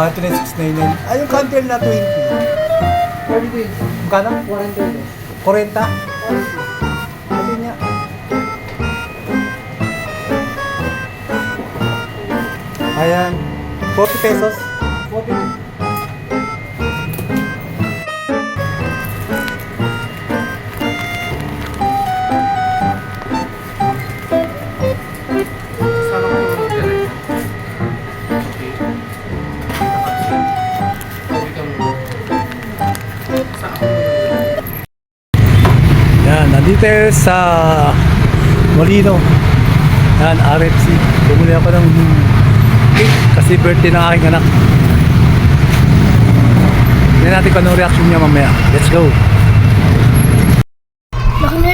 Ah, ito na yung 699. Ah, yung candle na 20. 42. Magkano? 42. 40? Sabi niya. Ayan. 40 pesos. Yan, nandito sa Molino. Yan, RFC. Bumuli ako ng cake kasi birthday ng aking anak. Tingnan natin kung anong reaction niya mamaya. Let's go.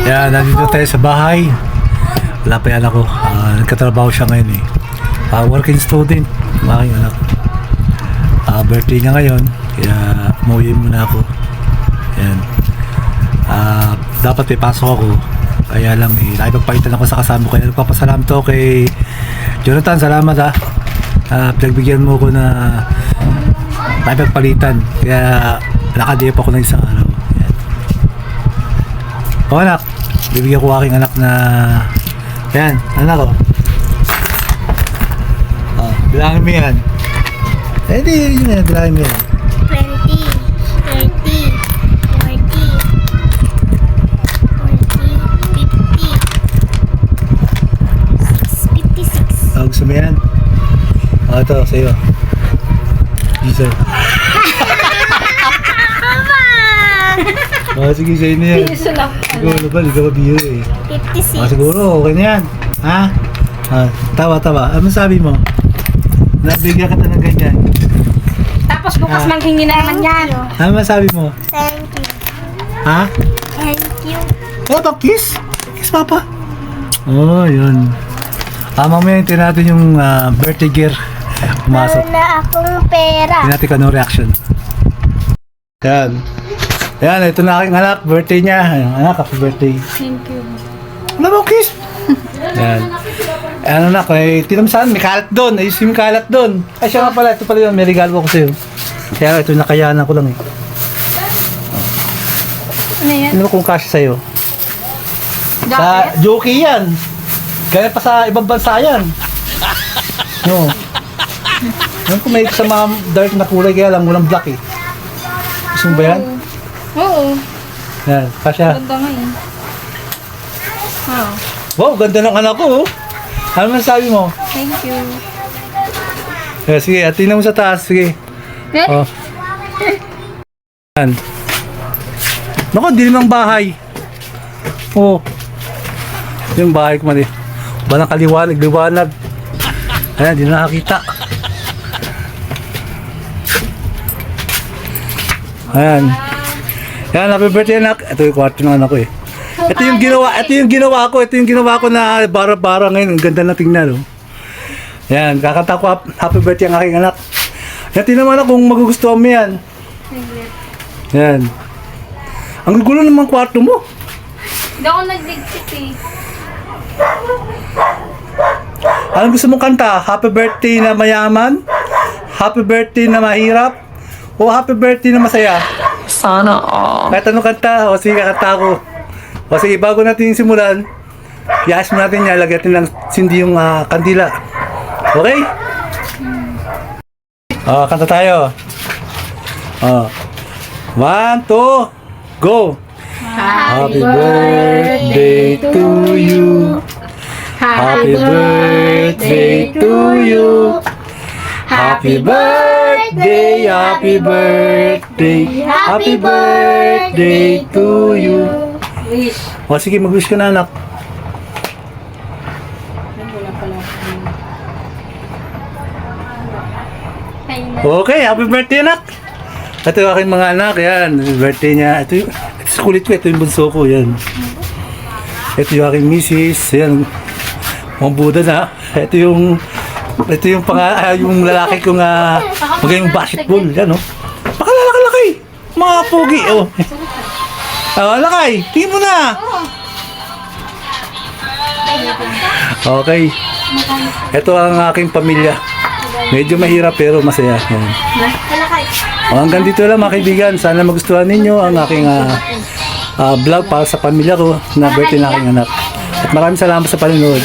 Yan, nandito tayo sa bahay. Wala pa yan ako. Ah, nagkatrabaho siya ngayon eh. Ah, working student. Ang aking anak. Ah, birthday niya ngayon. Kaya umuwi muna ako. Yan. Ah, dapat may pasok ako. Kaya lang eh, nakipagpalitan ako sa kasama ko. Kaya nagpapasalam to kay Jonathan. Salamat ha. Ah, pinagbigyan mo ko na nakipagpalitan. Kaya nakadip ako ng isang araw. Yan. O anak, bibigyan ko aking anak na yan, anak ko. Oh, bilangin mo yan. Eh, di, yun yan, bilangin mo yan. 20, 30, 40, 40, 50, 56. Oh, gusto mo yan? Oh, ito, sa'yo. Jesus. Oh, sige, sa'yo na yan. Piso lang. Siguro ba, di ka mabiro eh. 56. Ah, siguro, okay na yan. Ha? Ah, tawa, tawa. Ano sabi mo? Nabigyan ka ng ganyan. Tapos bukas Ah. manghingi na naman yan. Ano masabi mo? Thank you. Ha? Thank you. Ano to? Kiss? Kiss, papa? Oh, yun. Ah, mamaya hintayin natin yung ah, birthday gear. Pumasok. Meron na akong pera. Tingnan natin kung anong reaction. Yan. Yan, ito na aking anak. Birthday niya. Ayan, anak, happy birthday. Thank you. Ano ba, kiss? Yan. Eh, ano na, kay tinamsan, may kalat doon. Ayos yung kalat doon. Ay, siya nga pala. Ito pala yun. May regalo ko sa'yo. Kaya ito, nakayanan ko lang eh. Ano yan? Ano kung kasya sa'yo? Sa jockey yan. Kaya pa sa ibang bansa yan. No. Yan kung may sa mga dark na kulay kaya lang walang black eh. Gusto mo ba yan? Oo. Yan, kasya. Ganda nga eh. Oh, Wow, ganda ng anak ko oh. Ano man sabi mo? thank you. Eh, sige, at tingnan mo sa taas. Sige. Eh? Oh. Yan. Naku, dilim ng bahay. Oh. Yung bahay ko man Ba nakaliwanag, liwanag. Ayan, di na nakakita. Ayan. Yan, happy birthday anak. Ito yung kwarto ng anak ko eh. Ito yung ginawa, ito yung ginawa ko, ito yung ginawa ko na bara-bara ngayon. Ang ganda na tingnan, oh. Yan, kakanta ko hap- happy birthday ang aking anak. Yan, tingnan mo na kung magugustuhan mo yan. Yan. Ang gulo naman kwarto mo. Hindi ako nagligpit eh. Anong gusto mong kanta? Happy birthday na mayaman? Happy birthday na mahirap? O happy birthday na masaya? Sana all. Kahit anong kanta, o sige, kakanta ko. O sige, bago natin simulan, i-ask mo natin niya, lagyan natin ng sindi yung ah, kandila. Okay? O, kanta tayo. O. One, two, go! Happy birthday to you. Happy birthday to you. Happy birthday, happy birthday, happy birthday to you. Wish. O sige, mag-wish ka na anak. Okay, happy birthday anak. Ito yung aking mga anak, yan. Birthday niya. Ito yung, ito sa kulit ko, ito yung bunso ko, yan. Ito yung aking misis, yan. Mga Buda na. Ito yung, ito yung pang, ah, yung lalaki kong uh, magayong basketball, yan oh. Pakalalaki-laki. Mga pogi, oh. Oh, lakay, tingin mo na. Okay. Ito ang aking pamilya. Medyo mahirap pero masaya. Yan. O, hanggang dito lang mga kaibigan. Sana magustuhan ninyo ang aking ah, ah, vlog para sa pamilya ko na birthday ng aking anak. At maraming salamat sa panonood.